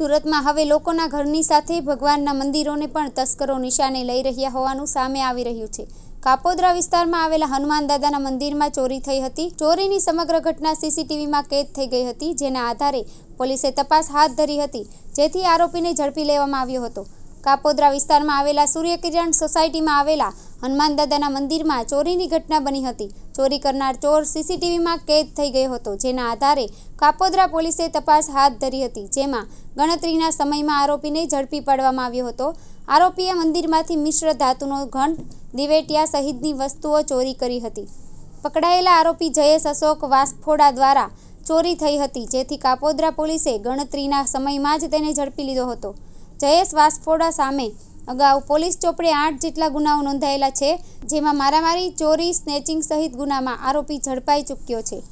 સુરતમાં હવે લોકોના ઘરની સાથે ભગવાનના મંદિરોને પણ તસ્કરો નિશાને લઈ રહ્યા હોવાનું સામે આવી રહ્યું છે. કાપોદ્રા વિસ્તારમાં આવેલા હનુમાન દાદાના મંદિરમાં ચોરી થઈ હતી. ચોરીની સમગ્ર ઘટના સીસીટીવીમાં કેદ થઈ ગઈ હતી, જેના આધારે પોલીસે તપાસ હાથ ધરી હતી, જેથી આરોપીને ઝડપી લેવામાં આવ્યો હતો. કાપોદ્રા વિસ્તારમાં આવેલા સૂર્યકિરણ સોસાયટીમાં આવેલા હનુમાન દાદાના મંદિરમાં ચોરીની ઘટના બની હતી. ચોરી કરનાર ચોર સીસીટીવીમાં કેદ થઈ ગયો હતો, જેના આધારે કાપોદ્રા પોલીસે તપાસ હાથ ધરી હતી, જેમાં ગણતરીના સમયમાં આરોપીને ઝડપી પાડવામાં આવ્યો હતો. આરોપીએ મંદિરમાંથી મિશ્ર ધાતુનો ઘંટ, દિવેટિયા સહિતની વસ્તુઓ ચોરી કરી હતી. પકડાયેલા આરોપી જયેશ અશોક વાસફોડા દ્વારા ચોરી થઈ હતી, જેથી કાપોદ્રા પોલીસે ગણતરીના સમયમાં જ તેને ઝડપી લીધો હતો. જયેશ વાસફોડા સામે. અગાઉ પોલીસ ચોપડે આઠ જેટલા ગુનાઓ નોંધાયેલા છે, જેમાં મારામારી, ચોરી, સ્નેચિંગ સહિત ગુનામાં આરોપી ઝડપાઈ ચૂક્યો છે.